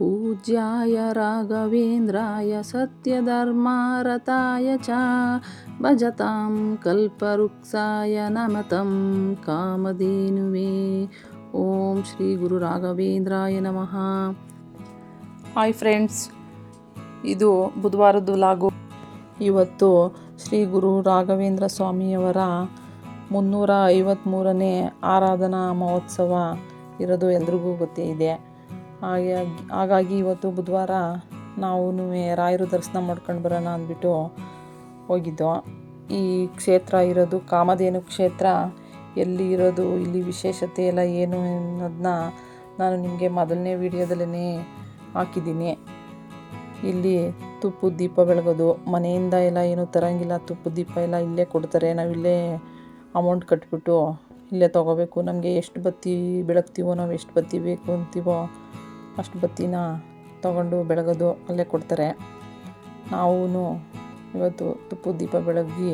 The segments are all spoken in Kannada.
पूज्याय राघवेन्द्राय सत्यधर्मारताय च भजतां कल्पवृक्षाय नमतं ಕಾಮಧೇನುವೆ ಓಂ ಶ್ರೀ ಗುರು ರಾಘವೇಂದ್ರಾಯ ನಮಃ ಹಾಯ್ ಫ್ರೆಂಡ್ಸ್ ಇದು ಬುಧವಾರದ್ದು ಲಾಗು ಇವತ್ತು ಶ್ರೀ ಗುರು ರಾಘವೇಂದ್ರ ಸ್ವಾಮಿಯವರ ಮುನ್ನೂರ ಐವತ್ತ್ಮೂರನೇ ಆರಾಧನಾ ಮಹೋತ್ಸವ ಇರೋದು ಎಲ್ರಿಗೂ ಗೊತ್ತೇ ಇದೆ ಹಾಗೆ ಹಾಗಾಗಿ ಇವತ್ತು ಬುಧವಾರ ನಾವು ರಾಯರು ದರ್ಶನ ಮಾಡ್ಕೊಂಡು ಬರೋಣ ಅಂದ್ಬಿಟ್ಟು ಹೋಗಿದ್ದೋ. ಈ ಕ್ಷೇತ್ರ ಇರೋದು, ಕಾಮಧೇನು ಕ್ಷೇತ್ರ, ಎಲ್ಲಿ ಇರೋದು, ಇಲ್ಲಿ ವಿಶೇಷತೆ ಎಲ್ಲ ಏನು ಅನ್ನೋದನ್ನ ನಾನು ನಿಮಗೆ ಮೊದಲನೇ ವಿಡಿಯೋದಲ್ಲೇ ಹಾಕಿದ್ದೀನಿ. ಇಲ್ಲಿ ತುಪ್ಪದ ದೀಪ ಬೆಳಗೋದು, ಮನೆಯಿಂದ ಎಲ್ಲ ಏನೂ ತರಂಗಿಲ್ಲ ತುಪ್ಪದ ದೀಪ ಎಲ್ಲ ಇಲ್ಲೇ ಕೊಡ್ತಾರೆ, ನಾವು ಇಲ್ಲೇ ಅಮೌಂಟ್ ಕಟ್ಬಿಟ್ಟು ಇಲ್ಲೇ ತೊಗೋಬೇಕು, ನಮಗೆ ಎಷ್ಟು ಬತ್ತಿ ಬೆಳಗ್ತೀವೋ, ನಾವು ಎಷ್ಟು ಬತ್ತಿ ಬೇಕು ಅಂತೀವೋ ಅಷ್ಟು ಬತ್ತಿನ ತಗೊಂಡು ಬೆಳಗೋದು ಅಲ್ಲೇ ಕೊಡ್ತಾರೆ. ನಾವು ಇವತ್ತು ತುಪ್ಪದ ದೀಪ ಬೆಳಗ್ಗೆ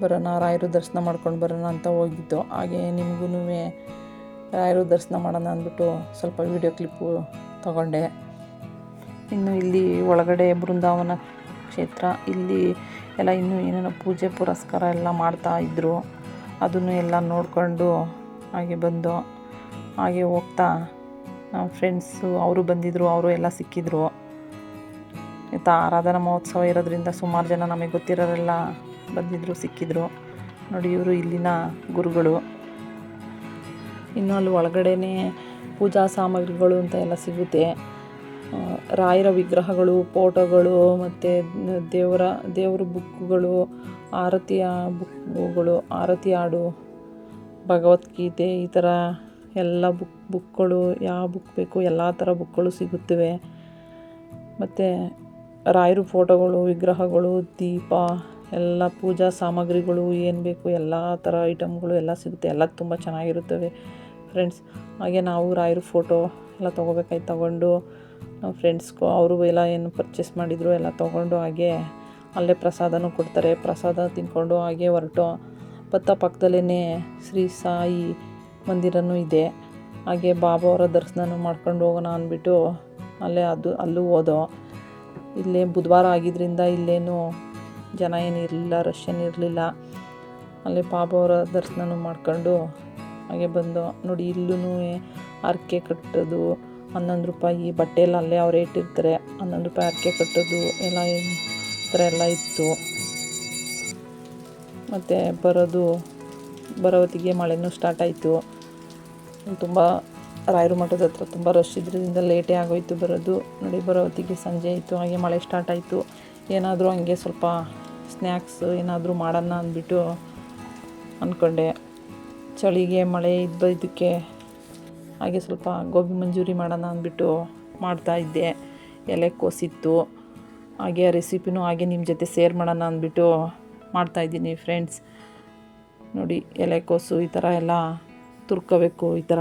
ಬರೋಣ, ರಾಯರು ದರ್ಶನ ಮಾಡ್ಕೊಂಡು ಬರೋಣ ಅಂತ ಹೋಗಿದ್ದು. ಹಾಗೆ ನಿಮಗೂ ರಾಯರು ದರ್ಶನ ಮಾಡೋಣ ಅಂದ್ಬಿಟ್ಟು ಸ್ವಲ್ಪ ವೀಡಿಯೋ ಕ್ಲಿಪ್ಪು ತಗೊಂಡೆ. ಇನ್ನು ಇಲ್ಲಿ ಒಳಗಡೆ ಬೃಂದಾವನ ಕ್ಷೇತ್ರ, ಇಲ್ಲಿ ಎಲ್ಲ ಇನ್ನೂ ಏನೇನೋ ಪೂಜೆ ಪುರಸ್ಕಾರ ಎಲ್ಲ ಮಾಡ್ತಾ ಇದ್ದರು ಅದನ್ನು ಎಲ್ಲ ನೋಡಿಕೊಂಡು ಹಾಗೆ ಬಂದು ಹಾಗೆ ಹೋಗ್ತಾ ಫ್ರೆಂಡ್ಸು ಅವರು ಬಂದಿದ್ದರು ಅವರು ಎಲ್ಲ ಸಿಕ್ಕಿದ್ರು. ಆಯಿತಾ? ಆರಾಧನಾ ಮಹೋತ್ಸವ ಇರೋದ್ರಿಂದ ಸುಮಾರು ಜನ ನಮಗೆ ಗೊತ್ತಿರೋರೆಲ್ಲ ಬಂದಿದ್ದರು ಸಿಕ್ಕಿದ್ರು. ನೋಡಿ, ಇವರು ಇಲ್ಲಿನ ಗುರುಗಳು. ಇನ್ನು ಅಲ್ಲಿ ಒಳಗಡೆನೇ ಪೂಜಾ ಸಾಮಗ್ರಿಗಳು ಅಂತ ಎಲ್ಲ ಸಿಗುತ್ತೆ. ರಾಯರ ವಿಗ್ರಹಗಳು, ಫೋಟೋಗಳು, ಮತ್ತು ದೇವರ ದೇವರ ಬುಕ್ಗಳು ಆರತಿಯ ಬುಕ್ಗಳು ಆರತಿ ಹಾಡು, ಭಗವದ್ಗೀತೆ ಈ ಥರ ಎಲ್ಲ ಬುಕ್, ಬುಕ್ಗಳು, ಯಾವ ಬುಕ್ ಬೇಕು, ಎಲ್ಲ ಥರ ಬುಕ್ಗಳು ಸಿಗುತ್ತವೆ. ಮತ್ತು ರಾಯರು ಫೋಟೋಗಳು, ವಿಗ್ರಹಗಳು, ದೀಪ, ಎಲ್ಲ ಪೂಜಾ ಸಾಮಗ್ರಿಗಳು, ಏನು ಬೇಕು, ಎಲ್ಲ ಥರ ಐಟಮ್ಗಳು ಎಲ್ಲ ಸಿಗುತ್ತೆ. ಎಲ್ಲ ತುಂಬ ಚೆನ್ನಾಗಿರುತ್ತವೆ ಫ್ರೆಂಡ್ಸ್. ಹಾಗೆ ನಾವು ರಾಯರು ಫೋಟೋ ಎಲ್ಲ ತೊಗೋಬೇಕಾಯ್ತು ತೊಗೊಂಡು, ನಮ್ಮ ಫ್ರೆಂಡ್ಸ್ಗೂ ಅವರು ಎಲ್ಲ ಏನು ಪರ್ಚೇಸ್ ಮಾಡಿದರು ಎಲ್ಲ ತೊಗೊಂಡು ಹಾಗೆ ಅಲ್ಲೇ ಪ್ರಸಾದನೂ ಕೊಡ್ತಾರೆ. ಪ್ರಸಾದ ತಿಂದ್ಕೊಂಡು ಹಾಗೆ ಹೊರಟು ಪತ್ತ ಪಕ್ಕದಲ್ಲೇ ಶ್ರೀ ಸಾಯಿ ಮಂದಿರನೂ ಇದೆ. ಹಾಗೆ ಬಾಬಾ ಅವರ ದರ್ಶನ ಮಾಡ್ಕೊಂಡು ಹೋಗೋಣ ಅಂದ್ಬಿಟ್ಟು ಅಲ್ಲೇ ಅದು, ಅಲ್ಲೂ ಹೋದೋ. ಇಲ್ಲೇ ಬುಧವಾರ ಆಗಿದ್ದರಿಂದ ಇಲ್ಲೇನು ಜನ ಏನಿರಲಿಲ್ಲ ರಶ್ ಏನು ಇರಲಿಲ್ಲ. ಅಲ್ಲೇ ಬಾಬಾ ಅವರ ದರ್ಶನ ಮಾಡ್ಕೊಂಡು ಹಾಗೆ ಬಂದು ನೋಡಿ ಇಲ್ಲೂ ಹರಕೆ ಕಟ್ಟೋದು, ಹನ್ನೊಂದು ರೂಪಾಯಿ ಬಟ್ಟೆ ಎಲ್ಲ ಅಲ್ಲೇ ಅವ್ರು ಇಟ್ಟಿರ್ತಾರೆ. ಹನ್ನೊಂದು ರೂಪಾಯಿ ಹರಕೆ ಕಟ್ಟೋದು ಎಲ್ಲ ಥರ ಎಲ್ಲ ಇತ್ತು. ಮತ್ತು ಬರೋದು ಬರೋ ಹೊತ್ತಿಗೆ ಮಳೆನೂ ಸ್ಟಾರ್ಟ್ ಆಯಿತು. ತುಂಬ ರಾಯರು ಮಠದ ಹತ್ರ ತುಂಬ ರಶ್ ಇದ್ರಿಂದ ಲೇಟೇ ಆಗೋಯ್ತು ಬರೋದು. ನೋಡಿ, ಬರೋ ಹೊತ್ತಿಗೆ ಸಂಜೆ ಆಯಿತು, ಹಾಗೆ ಮಳೆ ಸ್ಟಾರ್ಟ್ ಆಯಿತು. ಏನಾದರೂ ಹಂಗೆ ಸ್ವಲ್ಪ ಸ್ನ್ಯಾಕ್ಸ್ ಏನಾದರೂ ಮಾಡೋಣ ಅಂದ್ಬಿಟ್ಟು ಅಂದ್ಕೊಂಡೆ ಚಳಿಗೆ, ಮಳೆ ಇದ್ದ ಇದಕ್ಕೆ ಹಾಗೆ ಸ್ವಲ್ಪ ಗೋಬಿ ಮಂಜೂರಿ ಮಾಡೋಣ ಅಂದ್ಬಿಟ್ಟು ಮಾಡ್ತಾಯಿದ್ದೆ ಎಲೆ ಕೋಸಿತ್ತು. ಹಾಗೆ ರೆಸಿಪಿನೂ ಹಾಗೆ ನಿಮ್ಮ ಜೊತೆ ಸೇರ್ ಮಾಡೋಣ ಅಂದ್ಬಿಟ್ಟು ಮಾಡ್ತಾಯಿದ್ದೀನಿ ಫ್ರೆಂಡ್ಸ್ ನೋಡಿ ಎಲೆಕೋಸು ಈ ಥರ ಎಲ್ಲ ತುರ್ಕೋಬೇಕು ಈ ಥರ.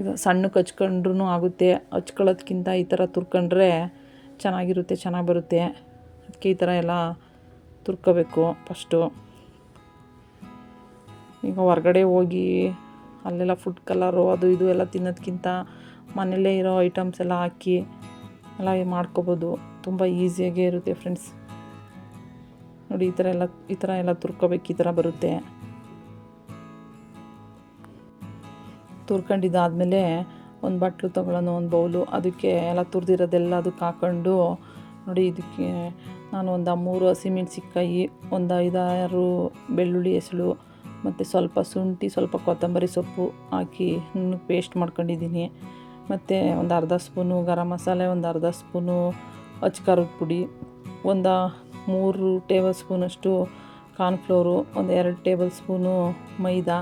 ಇದು ಸಣ್ಣಕ್ಕೆ ಹಚ್ಕೊಂಡ್ರೂ ಆಗುತ್ತೆ. ಹಚ್ಕೊಳ್ಳೋದ್ಕಿಂತ ಈ ಥರ ತುರ್ಕೊಂಡ್ರೆ ಚೆನ್ನಾಗಿರುತ್ತೆ, ಚೆನ್ನಾಗಿ ಬರುತ್ತೆ. ಅದಕ್ಕೆ ಈ ಥರ ಎಲ್ಲ ತುರ್ಕೋಬೇಕು ಫಸ್ಟು. ಈಗ ಹೊರಗಡೆ ಹೋಗಿ ಅಲ್ಲೆಲ್ಲ ಫುಡ್ ಕಲರು ಅದು ಇದು ಎಲ್ಲ ತಿನ್ನೋದ್ಕಿಂತ ಮನೆಯಲ್ಲೇ ಇರೋ ಐಟಮ್ಸ್ ಎಲ್ಲ ಹಾಕಿ ಎಲ್ಲ ಮಾಡ್ಕೋಬೋದು. ತುಂಬ ಈಸಿಯಾಗೇ ಇರುತ್ತೆ ಫ್ರೆಂಡ್ಸ್ ನೋಡಿ ಈ ಥರ ಎಲ್ಲ, ಈ ಥರ ಎಲ್ಲ ತುರ್ಕೋಬೇಕು, ಈ ಥರ ಬರುತ್ತೆ. ತುರ್ಕೊಂಡಿದ್ದಾದಮೇಲೆ ಒಂದು ಬಟ್ಲು ತೊಗೊಳ್ಳೋಣ, ಒಂದು ಬೌಲು, ಅದಕ್ಕೆ ಎಲ್ಲ ತುರಿದಿರೋದೆಲ್ಲ ಅದಕ್ಕೆ ಹಾಕ್ಕೊಂಡು ನೋಡಿ ಇದಕ್ಕೆ ನಾನು ಒಂದು ಮೂರು ಹಸಿಮೆಣ್ಸಿಕಾಯಿ ಒಂದು ಐದಾರು ಬೆಳ್ಳುಳ್ಳಿ ಹೆಸಳು, ಮತ್ತು ಸ್ವಲ್ಪ ಶುಂಠಿ, ಸ್ವಲ್ಪ ಕೊತ್ತಂಬರಿ ಸೊಪ್ಪು ಹಾಕಿ ಪೇಸ್ಟ್ ಮಾಡ್ಕೊಂಡಿದ್ದೀನಿ. ಮತ್ತು ಒಂದು ಅರ್ಧ ಸ್ಪೂನು ಗರಂ ಮಸಾಲೆ, ಒಂದು ಅರ್ಧ ಸ್ಪೂನು ಅಚ್ಕಾರದ ಪುಡಿ, ಒಂದು ಮೂರು ಟೇಬಲ್ ಸ್ಪೂನಷ್ಟು ಕಾರ್ನ್ಫ್ಲೋರು, ಒಂದು ಎರಡು ಟೇಬಲ್ ಸ್ಪೂನು ಮೈದಾ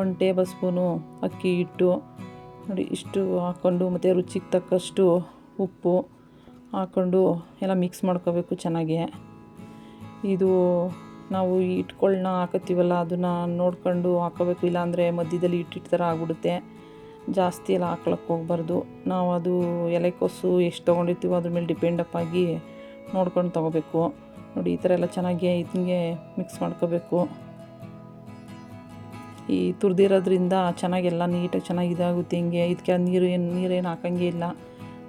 ಒಂದು ಟೇಬಲ್ ಸ್ಪೂನು ಅಕ್ಕಿ ಹಿಟ್ಟು, ನೋಡಿ ಇಷ್ಟು ಹಾಕ್ಕೊಂಡು ಮತ್ತು ರುಚಿಗೆ ತಕ್ಕಷ್ಟು ಉಪ್ಪು ಹಾಕ್ಕೊಂಡು ಎಲ್ಲ ಮಿಕ್ಸ್ ಮಾಡ್ಕೋಬೇಕು ಚೆನ್ನಾಗಿ. ಇದು ನಾವು ಈ ಹಿಟ್ಗಳ್ನ ಹಾಕತ್ತೀವಲ್ಲ, ಅದನ್ನು ನೋಡ್ಕೊಂಡು ಹಾಕೋಬೇಕು, ಇಲ್ಲಾಂದರೆ ಮಧ್ಯದಲ್ಲಿ ಹಿಟ್ಟಿಟ್ಟು ಥರ ಆಗ್ಬಿಡುತ್ತೆ. ಜಾಸ್ತಿ ಎಲ್ಲ ಹಾಕ್ಲಕ್ಕೆ ಹೋಗ್ಬಾರ್ದು. ನಾವು ಅದು ಎಲೆಕೋಸು ಎಷ್ಟು ತೊಗೊಂಡಿರ್ತೀವೋ ಅದ್ರ ಮೇಲೆ ಡಿಪೆಂಡಪ್ ಆಗಿ ನೋಡ್ಕೊಂಡು ತೊಗೋಬೇಕು. ನೋಡಿ ಈ ಥರ ಎಲ್ಲ ಚೆನ್ನಾಗಿ ಇದಂಗೆ ಮಿಕ್ಸ್ ಮಾಡ್ಕೋಬೇಕು. ಈ ತುರಿದಿರೋದ್ರಿಂದ ಚೆನ್ನಾಗೆಲ್ಲ ನೀಟಾಗಿ ಚೆನ್ನಾಗಿ ಇದಾಗುತ್ತೆ ಹಿಂಗೆ. ಇದಕ್ಕೆ ನೀರು ಏನು ನೀರೇನು ಹಾಕಂಗೆ ಇಲ್ಲ.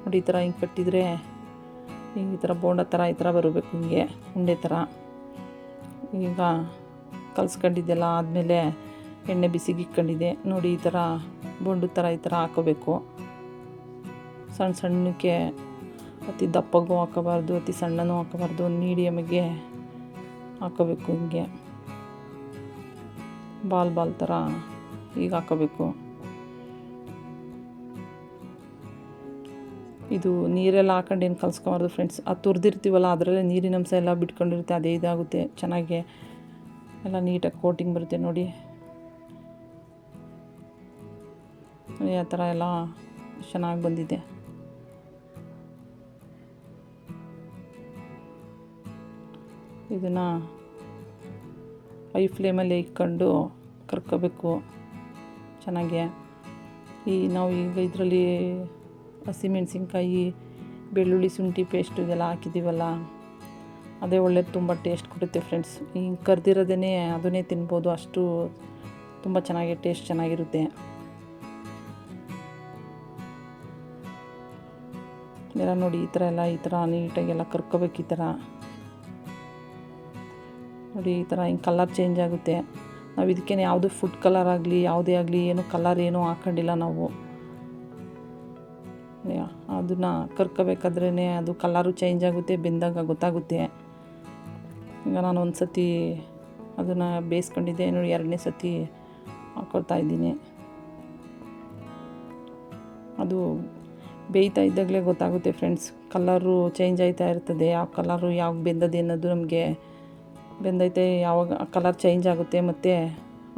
ನೋಡಿ ಈ ಥರ ಹಿಂಗೆ ಕಟ್ಟಿದರೆ ಈ ಥರ ಬೋಂಡ ಥರ ಈ ಥರ ಬರಬೇಕು ಹಿಂಗೆ, ಉಂಡೆ ಥರ. ಈಗ ಕಲ್ಸ್ಕೊಂಡಿದ್ದೆಲ್ಲ ಆದಮೇಲೆ ಎಣ್ಣೆ ಬಿಸಿಗೆ ಇಟ್ಕೊಂಡಿದ್ದೆ. ನೋಡಿ ಈ ಥರ ಬೋಂಡು ಥರ ಈ ಥರ ಹಾಕೋಬೇಕು. ಸಣ್ಣ ಸಣ್ಣಕ್ಕೆ ಅತಿ ದಪ್ಪಗೂ ಹಾಕೋಬಾರ್ದು, ಅತಿ ಸಣ್ಣನೂ ಹಾಕೋಬಾರ್ದು, ಮೀಡಿಯಮಿಗೆ ಹಾಕೋಬೇಕು ಹಿಂಗೆ. ಬಾಲ್ ಬಾಲ್ ಥರ ಈಗ ಹಾಕೋಬೇಕು. ಇದು ನೀರೆಲ್ಲ ಹಾಕೊಂಡು ಏನು ಕಲ್ಸ್ಕೊಬಾರ್ದು ಫ್ರೆಂಡ್ಸ್ ಅದು ತುರಿದಿರ್ತೀವಲ್ಲ, ಅದರಲ್ಲೇ ನೀರಿನ ಅಂಶ ಎಲ್ಲ ಬಿಟ್ಕೊಂಡಿರುತ್ತೆ, ಅದೇ ಇದಾಗುತ್ತೆ, ಚೆನ್ನಾಗಿ ಎಲ್ಲ ನೀಟಾಗಿ ಕೋಟಿಂಗ್ ಬರುತ್ತೆ ನೋಡಿ. ನೋಡಿ, ಆ ಥರ ಎಲ್ಲ ಚೆನ್ನಾಗಿ ಬಂದಿದೆ. ಇದನ್ನು ಐ ಫ್ಲೇಮಲ್ಲಿ ಇಟ್ಕೊಂಡು ಕರ್ಕೋಬೇಕು. ಚೆನ್ನಾಗೆ. ಈ ನಾವು ಈಗ ಇದರಲ್ಲಿ ಹಸಿಮೆಣ್ಸಿನ್ಕಾಯಿ ಬೆಳ್ಳುಳ್ಳಿ ಶುಂಠಿ ಪೇಸ್ಟು ಇದೆಲ್ಲ ಹಾಕಿದ್ದೀವಲ್ಲ, ಅದೇ ಒಳ್ಳೆ ತುಂಬ ಟೇಸ್ಟ್ ಕೊಡುತ್ತೆ ಫ್ರೆಂಡ್ಸ್ ಹಿಂಗೆ ಕರ್ದಿರೋದೇ ಅದನ್ನೇ ತಿನ್ಬೋದು. ಅಷ್ಟು ತುಂಬ ಚೆನ್ನಾಗಿ ಟೇಸ್ಟ್ ಚೆನ್ನಾಗಿರುತ್ತೆ. ಎಲ್ಲ ನೋಡಿ, ಈ ಥರ ಎಲ್ಲ, ಈ ಥರ ನೀಟಾಗೆಲ್ಲ ಕರ್ಕೋಬೇಕು ಈ ಥರ. ನೋಡಿ, ಈ ಥರ ಹಿಂಗೆ ಕಲರ್ ಚೇಂಜ್ ಆಗುತ್ತೆ. ನಾವು ಇದಕ್ಕೇನೆ ಯಾವುದು ಫುಡ್ ಕಲರ್ ಆಗಲಿ, ಯಾವುದೇ ಆಗಲಿ, ಏನು ಕಲರ್ ಏನೂ ಹಾಕೊಂಡಿಲ್ಲ ನಾವು. ಅದನ್ನು ಕರ್ಕೋಬೇಕಾದ್ರೇ ಅದು ಕಲರು ಚೇಂಜ್ ಆಗುತ್ತೆ, ಬೆಂದಾಗ ಗೊತ್ತಾಗುತ್ತೆ. ಈಗ ನಾನು ಒಂದು ಸತಿ ಅದನ್ನು ಬೇಯಿಸ್ಕೊಂಡಿದ್ದೆ, ನೋಡಿ ಎರಡನೇ ಸತಿ ಇದ್ದೀನಿ. ಅದು ಬೇಯ್ತಾ ಇದ್ದಾಗಲೇ ಗೊತ್ತಾಗುತ್ತೆ ಫ್ರೆಂಡ್ಸ್ ಕಲರು ಚೇಂಜ್ ಆಯ್ತಾ ಇರ್ತದೆ ಯಾವ ಕಲರು ಯಾವಾಗ ಬೆಂದದ್ದು ಅನ್ನೋದು ನಮಗೆ ಬೆಂದೈತೆ, ಯಾವಾಗ ಕಲರ್ ಚೇಂಜ್ ಆಗುತ್ತೆ ಮತ್ತು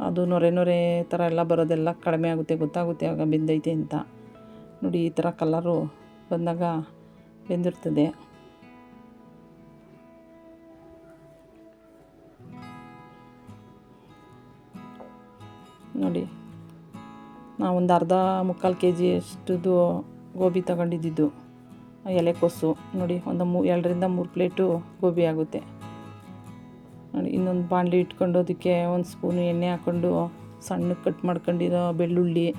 ಅದು ನೊರೆ ನೊರೆ ಥರ ಎಲ್ಲ ಬರೋದೆಲ್ಲ ಕಡಿಮೆ ಆಗುತ್ತೆ, ಗೊತ್ತಾಗುತ್ತೆ ಆಗ ಬೆಂದೈತೆ ಅಂತ. ನೋಡಿ ಈ ಥರ ಕಲರು ಬಂದಾಗ ಬೆಂದಿರ್ತದೆ. ನೋಡಿ ನಾವೊಂದು ಅರ್ಧ ಮುಕ್ಕಾಲು ಕೆ ಜಿ ಅಷ್ಟದು ಗೋಬಿ ತಗೊಂಡಿದ್ದು ಎಲೆಕೋಸು ನೋಡಿ, ಒಂದು ಮೂ, ಎರಡರಿಂದ ಮೂರು ಪ್ಲೇಟು ಗೋಬಿ ಆಗುತ್ತೆ. ಇನ್ನೊಂದು ಬಾಣಲಿ ಇಟ್ಕೊಂಡು ಅದಕ್ಕೆ ಒಂದು ಸ್ಪೂನು ಎಣ್ಣೆ ಹಾಕ್ಕೊಂಡು ಸಣ್ಣಕ್ಕೆ ಕಟ್ ಮಾಡ್ಕೊಂಡಿರೋ ಬೆಳ್ಳುಳ್ಳಿ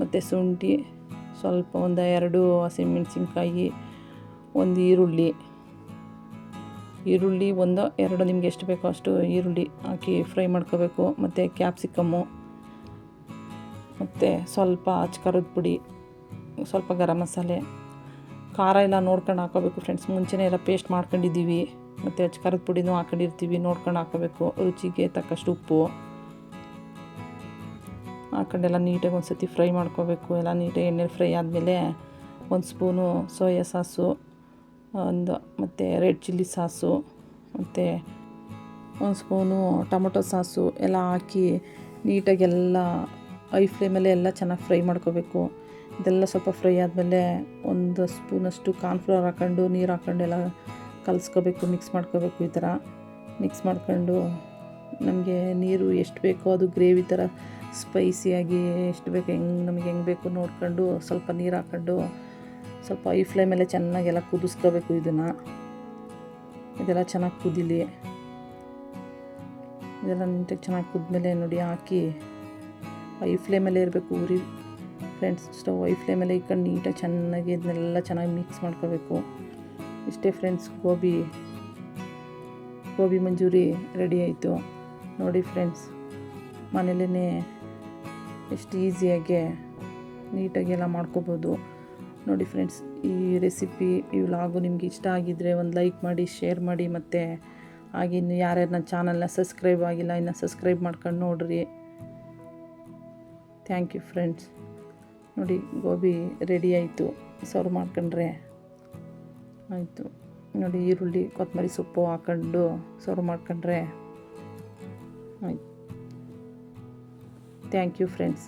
ಮತ್ತು ಶುಂಠಿ, ಸ್ವಲ್ಪ ಒಂದು ಎರಡು ಹಸಿಮೆಣಸಿನ್ಕಾಯಿ, ಒಂದು ಈರುಳ್ಳಿ. ಈರುಳ್ಳಿ ಒಂದು, ಎರಡು ನಿಮ್ಗೆ ಎಷ್ಟು ಬೇಕೋ ಅಷ್ಟು ಈರುಳ್ಳಿ ಹಾಕಿ ಫ್ರೈ ಮಾಡ್ಕೋಬೇಕು. ಮತ್ತು ಕ್ಯಾಪ್ಸಿಕಮ್ಮು, ಮತ್ತು ಸ್ವಲ್ಪ ಅಚ್ಕಾರದ ಪುಡಿ, ಸ್ವಲ್ಪ ಗರಂ ಮಸಾಲೆ. ಖಾರ ಎಲ್ಲ ನೋಡ್ಕೊಂಡು ಹಾಕೋಬೇಕು ಫ್ರೆಂಡ್ಸ್ ಮುಂಚೆನೇ ಎಲ್ಲ ಪೇಸ್ಟ್ ಮಾಡ್ಕೊಂಡಿದ್ದೀವಿ. ಮತ್ತು ಅಚ್ಕಾರದ ಪುಡಿನೂ ಹಾಕೊಂಡಿರ್ತೀವಿ, ನೋಡ್ಕೊಂಡು ಹಾಕೋಬೇಕು ರುಚಿಗೆ ತಕ್ಕಷ್ಟು ಉಪ್ಪು. ಹಾಕೊಂಡೆಲ್ಲ ನೀಟಾಗಿ ಒಂದು ಸತಿ ಫ್ರೈ ಮಾಡ್ಕೋಬೇಕು. ಎಲ್ಲ ನೀಟಾಗಿ ಎಣ್ಣೆಲಿ ಫ್ರೈ ಆದಮೇಲೆ ಒಂದು ಸ್ಪೂನು ಸೋಯಾ ಸಾಸು, ಒಂದು ಮತ್ತು ರೆಡ್ ಚಿಲ್ಲಿ ಸಾಸು, ಮತ್ತು ಒಂದು ಸ್ಪೂನು ಟೊಮೊಟೊ ಸಾಸು ಎಲ್ಲ ಹಾಕಿ ನೀಟಾಗಿ ಎಲ್ಲ ಐ ಫ್ಲೇಮಲ್ಲೇ ಎಲ್ಲ ಚೆನ್ನಾಗಿ ಫ್ರೈ ಮಾಡ್ಕೋಬೇಕು. ಇದೆಲ್ಲ ಸ್ವಲ್ಪ ಫ್ರೈ ಆದಮೇಲೆ ಒಂದು ಸ್ಪೂನಷ್ಟು ಕಾರ್ನ್ಫ್ಲವರ್ ಹಾಕೊಂಡು, ನೀರು ಹಾಕೊಂಡು ಎಲ್ಲ ಕಲಿಸ್ಕೋಬೇಕು ಮಿಕ್ಸ್ ಮಾಡ್ಕೋಬೇಕು ಈ ಥರ. ಮಿಕ್ಸ್ ಮಾಡ್ಕೊಂಡು ನಮಗೆ ನೀರು ಎಷ್ಟು ಬೇಕೋ ಅದು ಗ್ರೇವಿ ಥರ ಸ್ಪೈಸಿಯಾಗಿ ಎಷ್ಟು ಬೇಕು ಹೆಂಗೆ, ನಮಗೆ ಹೆಂಗೆ ಬೇಕು ನೋಡ್ಕೊಂಡು ಸ್ವಲ್ಪ ನೀರು ಹಾಕ್ಕೊಂಡು ಸ್ವಲ್ಪ ಐ ಫ್ಲೇಮಲ್ಲೇ ಚೆನ್ನಾಗೆಲ್ಲ ಕುದಿಸ್ಕೋಬೇಕು ಇದನ್ನು. ಇದೆಲ್ಲ ಚೆನ್ನಾಗಿ ಕುದಿಲಿ. ಇದೆಲ್ಲ ನೀಟಾಗಿ ಚೆನ್ನಾಗಿ ಕುದ್ಮೇಲೆ ನೋಡಿ ಹಾಕಿ ಐ ಫ್ಲೇಮಲ್ಲೇ ಇರಬೇಕು ಉರಿ ಫ್ರೆಂಡ್ಸ್ ಸ್ಟವ್ ಐ ಫ್ಲೇಮಲ್ಲೇ ಇಟ್ಕೊಂಡು ನೀಟಾಗಿ ಚೆನ್ನಾಗಿ ಇದನ್ನೆಲ್ಲ ಚೆನ್ನಾಗಿ ಮಿಕ್ಸ್ ಮಾಡ್ಕೋಬೇಕು. ಇಷ್ಟೇ friends, gobi gobi manchurian ready ಆಯಿತು. ನೋಡಿ ಫ್ರೆಂಡ್ಸ್ ಮನೇಲೇ ಎಷ್ಟು ಈಸಿಯಾಗಿ ನೀಟಾಗಿ ಎಲ್ಲ ಮಾಡ್ಕೋಬೋದು. ನೋಡಿ ಫ್ರೆಂಡ್ಸ್, ಈ ರೆಸಿಪಿ, ಈ ವ್ಲಾಗು ನಿಮ್ಗೆ ಇಷ್ಟ ಆಗಿದ್ದರೆ ಒಂದು ಲೈಕ್ ಮಾಡಿ, ಶೇರ್ ಮಾಡಿ, ಮತ್ತು ಹಾಗೆ ಇನ್ನು ಯಾರ್ಯಾರು ನನ್ನ ಚಾನಲ್ನ ಸಬ್ಸ್ಕ್ರೈಬ್ ಆಗಿಲ್ಲ, ಇನ್ನು ಸಬ್ಸ್ಕ್ರೈಬ್ ಮಾಡ್ಕೊಂಡು ನೋಡಿರಿ. Thank you friends. ನೋಡಿ, ಗೋಬಿ ರೆಡಿ ಆಯಿತು. ಸರ್ವ್ ಮಾಡ್ಕೊಂಡ್ರೆ ಆಯಿತು. ನೋಡಿ ಈರುಳ್ಳಿ ಕೊತ್ತಂಬರಿ ಸೊಪ್ಪು ಹಾಕೊಂಡು ಸರ್ವ್ ಮಾಡ್ಕೊಂಡ್ರೆ ಆಯ್ತು. Thank you friends